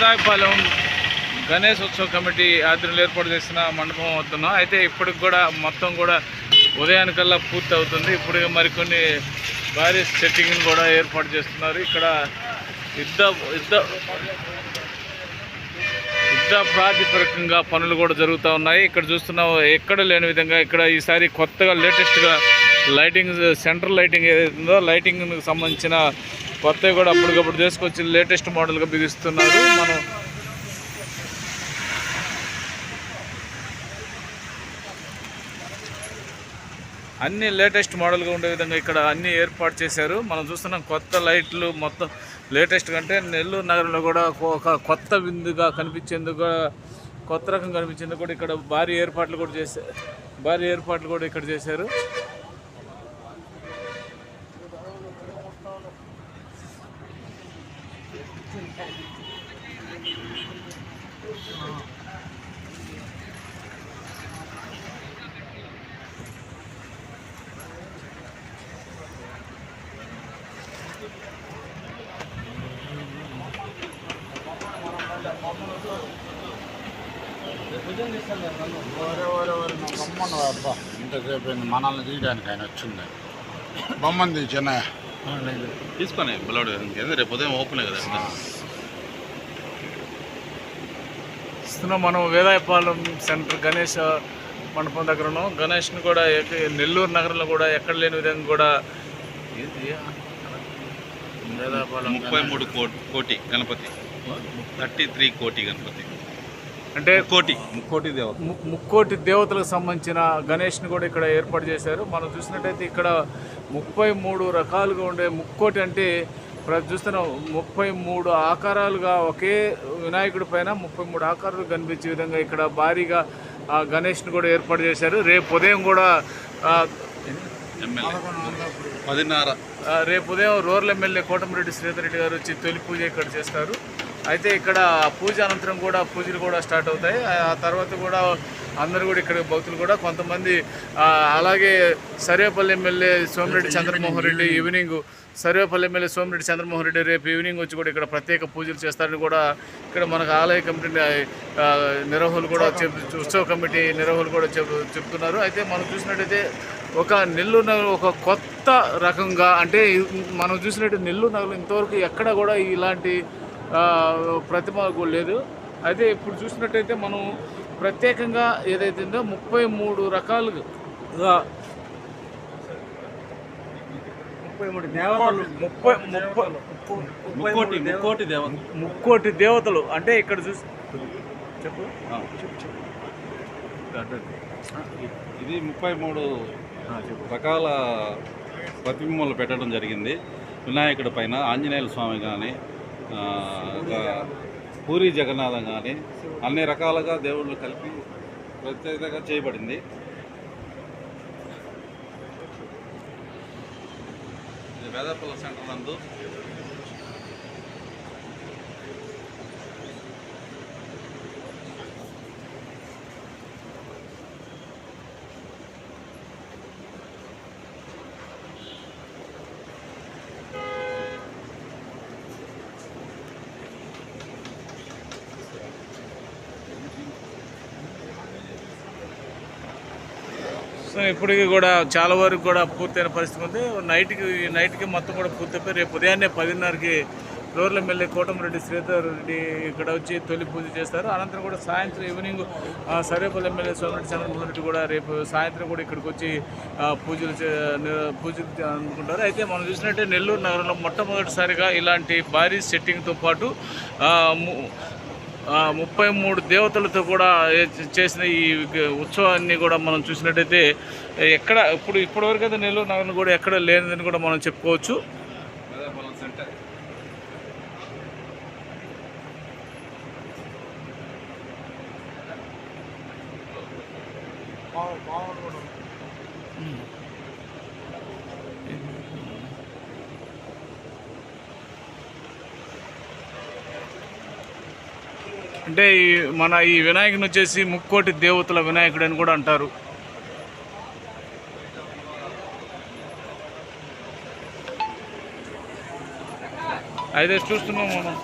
వేదాయపాలెం గణేష్ ఉత్సవ కమిటీ ఆధ్వర్యంలో ఏర్పాటు చేసిన మండపం అవుతున్నాం అయితే ఇప్పటికి కూడా మొత్తం కూడా ఉదయానికల్లా పూర్తి అవుతుంది ఇప్పుడు మరికొన్ని భారీ సెట్టింగ్ కూడా ఏర్పాటు చేస్తున్నారు. ఇక్కడ యుద్ధ యుద్ధ యుద్ధ ప్రాతిపదికంగా పనులు కూడా జరుగుతూ ఉన్నాయి. ఇక్కడ చూస్తున్నాం ఎక్కడ లేని విధంగా ఇక్కడ ఈసారి కొత్తగా లేటెస్ట్గా లైటింగ్ సెంట్రల్ లైటింగ్ ఏదైతుందో లైటింగ్కి సంబంధించిన కొత్తవి కూడా అప్పటికప్పుడు తీసుకొచ్చి లేటెస్ట్ మోడల్గా బిగిస్తున్నారు. మనం అన్ని లేటెస్ట్ మోడల్గా ఉండే విధంగా ఇక్కడ అన్ని ఏర్పాటు చేశారు. మనం చూస్తున్నాం కొత్త లైట్లు మొత్తం లేటెస్ట్ కంటే నెల్లూరు నగరంలో కూడా ఒక కొత్త విందుగా కనిపించేందుకు కొత్త రకం కనిపించేందుకు కూడా ఇక్కడ భారీ ఏర్పాట్లు కూడా చేశారు భారీ ఏర్పాట్లు కూడా ఇక్కడ చేశారు. ఇంతసేపు మనల్ని తీయడానికి ఆయన వచ్చింది బొమ్మని తీసిన తీసుకొని బుల్లడు రేపు ఉదయం ఓపెన్ కదా ఇంకా. ఇస్తున్నాం మనం వేదాయపాలెం సెంటర్ గణేష్ మండపం దగ్గర ఉన్నాం. గణేష్ని కూడా నెల్లూరు నగరంలో కూడా ఎక్కడ లేని విధంగా కూడా? వేదాయపాలెం ముప్పై మూడు కోటి కోటి గణపతి. థర్టీ త్రీ కోటి గణపతి. అంటే కోటి కోటి దేవ ము- ముక్కోటి దేవతలకు సంబంధించిన గణేష్ని కూడా ఇక్కడ ఏర్పాటు చేశారు. మనం చూసినట్టయితే ఇక్కడ ముప్పై మూడు రకాలుగా ఉండే ముక్కోటి అంటే చూస్తున్నాం ముప్పై మూడు ఆకారాలుగా ఒకే వినాయకుడి పైన ముప్పై మూడు ఆకారాలు కనిపించే విధంగా ఇక్కడ భారీగా గణేష్ని కూడా ఏర్పాటు చేశారు. రేపు ఉదయం కూడా రేపు ఉదయం రూరల్ ఎమ్మెల్యే కోటమిరెడ్డి శ్రీధర్ రెడ్డి గారు వచ్చి తొలి పూజ ఇక్కడ చేస్తారు. అయితే ఇక్కడ పూజ అనంతరం కూడా పూజలు కూడా స్టార్ట్ అవుతాయి. ఆ తర్వాత కూడా అందరూ కూడా ఇక్కడ భక్తులు కూడా కొంతమంది అలాగే Sarvepalli MLA Somireddy Chandramohan Reddy evening Sarvepalli MLA Somireddy Chandramohan Reddy రేపు ఈవినింగ్ వచ్చి కూడా ఇక్కడ ప్రత్యేక పూజలు చేస్తారని కూడా ఇక్కడ మనకు ఆలయ కమిటీ ఆ, నిర్వాహకులు కూడా చెప్ ఉత్సవ కమిటీ నిర్వాహకులు కూడా చెప్ చెప్తున్నారు. అయితే మనం చూసినట్టయితే ఒక నెల్లూరు నగరం ఒక కొత్త రకంగా అంటే మనం చూసినట్టు నెల్లూరు నగరం ఇంతవరకు ఎక్కడ కూడా ఇలాంటి ప్రతిమ కూడా లేదు. అయితే ఇప్పుడు చూసినట్టయితే మనం ప్రత్యేకంగా ఏదైతే ఉందో ముప్పై మూడు రకాలుగా ముప్పై మూడు దేవతలు. ముప్పై ముప్పై ముక్కోటి ముక్కోటి దేవ ముక్కోటి దేవతలు. అంటే ఇక్కడ చూసి చెప్పు. ఇది ముప్పై మూడు రకాల ప్రతిబింబాలు పెట్టడం జరిగింది. వినాయకుడి పైన ఆంజనేయుల స్వామి కానీ పూరి జగన్నాథం కానీ అన్ని రకాలుగా దేవుళ్ళు కలిపి ప్రత్యేకంగా చేయబడింది. వేదపల్ల సెంటర్ నందు. సో ఇప్పటికి కూడా చాలా వరకు కూడా పూర్తయిన పరిస్థితి ఉంది. నైట్కి నైట్కి మొత్తం కూడా పూర్తయిపోయి రేపు ఉదయాన్నే పదిన్నరకి రోడ్ల ఎమ్మెల్యే కోటమిరెడ్డి శ్రీధర్ రెడ్డి ఇక్కడ వచ్చి తొలి పూజ చేస్తారు. అనంతరం కూడా సాయంత్రం ఈవినింగ్ సర్వేపల్లి ఎమ్మెల్యే సోమిరెడ్డి చంద్రమోహన్ రెడ్డి కూడా రేపు సాయంత్రం కూడా ఇక్కడికి వచ్చి పూజలు చే- పూజలు అనుకుంటారు. అయితే మనం చూసినట్టే నెల్లూరు నగరంలో మొట్టమొదటిసారిగా ఇలాంటి భారీ సెట్టింగ్తో పాటు ముప్పై మూడు దేవతలతో కూడా చేసిన ఈ ఉత్సవాన్ని కూడా మనం చూసినట్టయితే ఎక్కడ ఇప్పుడు ఇప్పటివరకు అయితే నెల్లూరు నగరం కూడా ఎక్కడ లేనిదని కూడా మనం చెప్పుకోవచ్చు. అంటే ఈ మన ఈ వినాయకుని వచ్చేసి ముక్కోటి దేవతల వినాయకుడు అని కూడా అంటారు. అయితే చూస్తున్నాం మనం.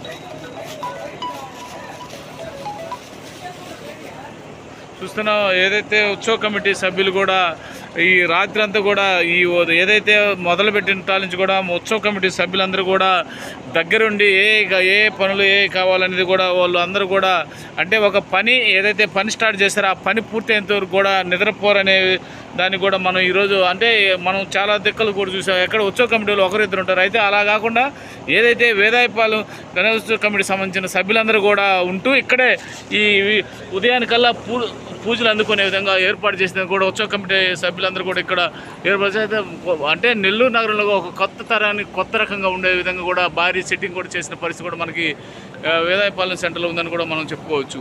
చూస్తున్నాం ఏదైతే ఉత్సవ కమిటీ సభ్యులు కూడా ఈ రాత్రి అంతా కూడా ఈ ఏదైతే మొదలుపెట్టిన తాల నుంచి కూడా ఉత్సవ కమిటీ సభ్యులందరూ కూడా దగ్గరుండి ఏ ఏ పనులు ఏ కావాలనేది కూడా వాళ్ళు అందరూ కూడా అంటే ఒక పని ఏదైతే పని స్టార్ట్ చేశారో ఆ పని పూర్తయ్యేంత వరకు కూడా నిద్రపోరనే దాన్ని కూడా మనం ఈరోజు అంటే మనం చాలా దిక్కలు కూడా చూసాం. ఎక్కడ ఉత్సవ కమిటీలో ఒకరిద్దరు ఉంటారు. అయితే అలా కాకుండా ఏదైతే వేదాయపాలెం గణేశోత్సవ కమిటీకి సంబంధించిన సభ్యులందరూ కూడా ఉంటూ ఇక్కడే ఈ ఉదయానికల్లా పూ పూజలు అందుకునే విధంగా ఏర్పాటు చేసిన కూడా ఉత్సవ కమిటీ సభ్యులందరూ కూడా ఇక్కడ ఏర్పాటు అంటే నెల్లూరు నగరంలో ఒక కొత్త తరానికి కొత్త రకంగా ఉండే విధంగా కూడా భారీ సెట్టింగ్ కూడా చేసిన పరిస్థితి కూడా మనకి వేదాయపాలెం సెంటర్లో ఉందని కూడా మనం చెప్పుకోవచ్చు.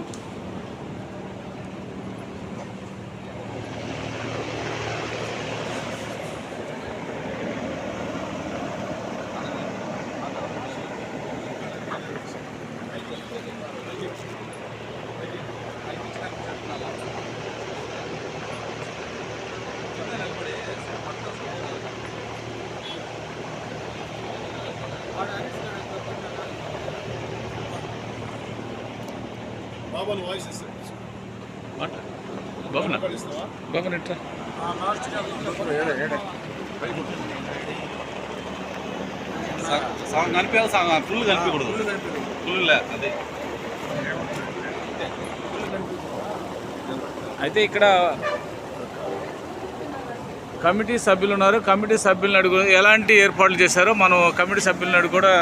బాబాను వాయిస్ బాబునా బాబునా సగం- కనిపించాలి సగం ఫుల్ కనిపించకూడదు. ఫుల్ లే అదే. అయితే ఇక్కడ కమిటీ సభ్యులు ఉన్నారు. కమిటీ సభ్యులను అడుగు ఎలాంటి ఏర్పాట్లు చేశారో మనం కమిటీ సభ్యులను అడుగు కూడా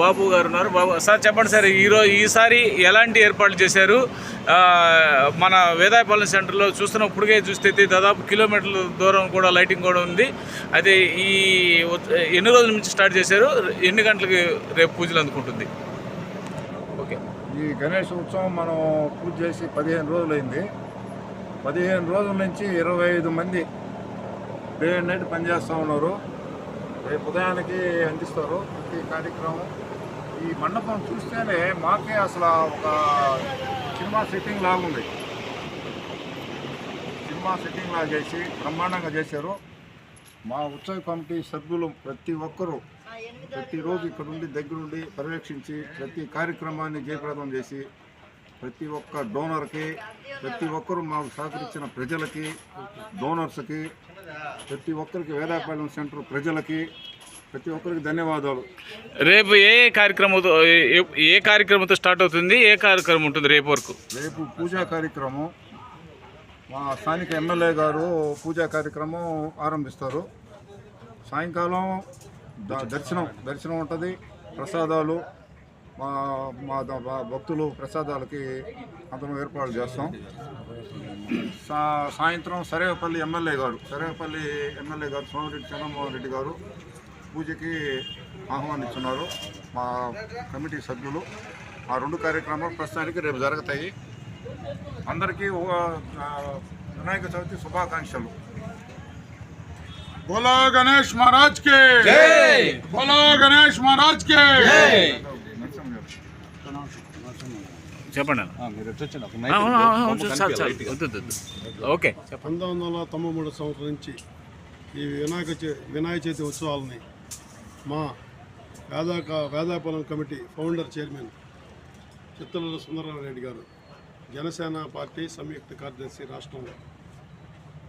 బాబు గారు ఉన్నారు. బాబు సార్ చెప్పండి సార్ ఈరోజు ఈసారి ఎలాంటి ఏర్పాట్లు చేశారు? మన వేదాయపాలెం సెంటర్లో చూస్తున్న ఇప్పటికే చూస్తే దాదాపు కిలోమీటర్ల దూరం కూడా లైటింగ్ కూడా ఉంది. అయితే ఈ ఎన్ని రోజుల నుంచి స్టార్ట్ చేశారు? ఎన్ని గంటలకి రేపు పూజలు అందుకుంటుంది? ఓకే. ఈ గణేష్ ఉత్సవం మనం పూజ చేసి పదిహేను రోజులైంది. పదిహేను రోజుల నుంచి ఇరవై ఐదు మంది డే అండ్ నైట్ పనిచేస్తూ ఉన్నారు. రేపు ఉదయానికి అందిస్తారు. ప్రతి కార్యక్రమం. ఈ మండపం చూస్తేనే మాకే అసలు ఒక సినిమా సెట్టింగ్ లాగా ఉంది. సినిమా సెట్టింగ్ లాగా చేసి బ్రహ్మాండంగా చేశారు. మా ఉత్సవ కమిటీ సభ్యులు ప్రతి ఒక్కరూ ప్రతిరోజు ఇక్కడ ఉండి దగ్గరుండి పర్యవేక్షించి ప్రతి కార్యక్రమాన్ని జయప్రదం చేసి ప్రతి ఒక్క డోనర్కి ప్రతి ఒక్కరూ మాకు సహకరించిన ప్రజలకి డోనర్స్కి ప్రతి ఒక్కరికి వేదాపాలెం సెంటర్ ప్రజలకి ప్రతి ఒక్కరికి ధన్యవాదాలు. రేపు ఏ కార్యక్రమంతో ఏ- కార్యక్రమంతో స్టార్ట్ అవుతుంది? ఏ కార్యక్రమం ఉంటుంది రేపు వరకు? రేపు పూజా కార్యక్రమం. మా స్థానిక ఎమ్మెల్యే గారు పూజా కార్యక్రమం ఆరంభిస్తారు. సాయంకాలం దర్శనం దర్శనం ఉంటుంది ప్రసాదాలు. మా మా భక్తులు ప్రసాదాలకి అందరం ఏర్పాటు చేస్తాం. సా సాయంత్రం సరేవపల్లి ఎమ్మెల్యే గారు సరేవపల్లి ఎమ్మెల్యే గారు సోమిరెడ్డి చంద్రమోహన్ రెడ్డి గారు పూజకి ఆహ్వానిస్తున్నారు. మా కమిటీ సభ్యులు. ఆ రెండు కార్యక్రమాలు ప్రస్తుతానికి రేపు జరుగుతాయి. అందరికీ వినాయక చవితి శుభాకాంక్షలు. బోలా గణేష్ మహారాజ్ కే! గణేష్ మహారాజ్ కే! వద్దు. ఓకే చెప్పండి పంతొమ్మిది వందల తొంభై మూడు సంవత్సరం నుంచి ఈ వినాయక చే- వినాయక చవితి ఉత్సవాలని మా వేదాక Vedapuram committee founder chairman Chittaluru Sundararamireddy గారు జనసేన పార్టీ సంయుక్త కార్యదర్శి రాష్ట్రంలో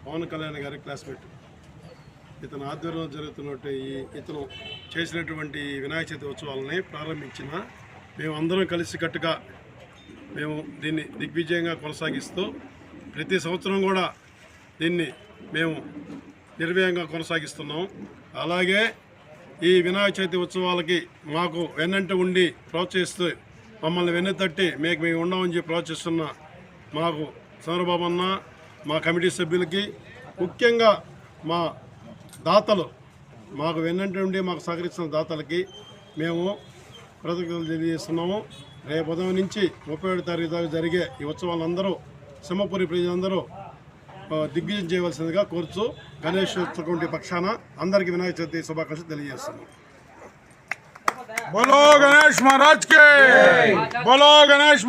పవన్ కళ్యాణ్ గారి క్లాస్మేట్. ఇతను ఆధ్వర్యంలో జరుగుతున్నట్టు ఈ ఇతను చేసినటువంటి వినాయక చవితి ఉత్సవాలని ప్రారంభించిన మేము అందరం కలిసికట్టుగా మేము దీన్ని దిగ్విజయంగా కొనసాగిస్తూ ప్రతి సంవత్సరం కూడా దీన్ని మేము నిర్వయంగా కొనసాగిస్తున్నాం. అలాగే ఈ వినాయక చవితి ఉత్సవాలకి మాకు వెన్నంట ఉండి ప్రోత్సహిస్తూ మమ్మల్ని వెన్నెతట్టి మీకు మేము ఉన్నామని చెప్పి ప్రోత్సహిస్తున్న మాకు చంద్రబాబు అన్న మా కమిటీ సభ్యులకి ముఖ్యంగా మా దాతలు మాకు వెన్నంట ఉండి మాకు సహకరిస్తున్న దాతలకి మేము కృతజ్ఞతలు తెలియజేస్తున్నాము. రేపు ఉదయం నుంచి ముప్పై ఏడు తారీఖు జరిగే ఈ ఉత్సవాలందరూ సింహపురి ప్రజలందరూ దిగ్విజయం చేయవలసిందిగా కోరుచు గణేష్ చతుర్కొంటి పక్షాన అందరికీ వినాయక చవితి శుభాకాంక్షలు తెలియజేస్తున్నాను బలో గణేష్ బలో గణేష్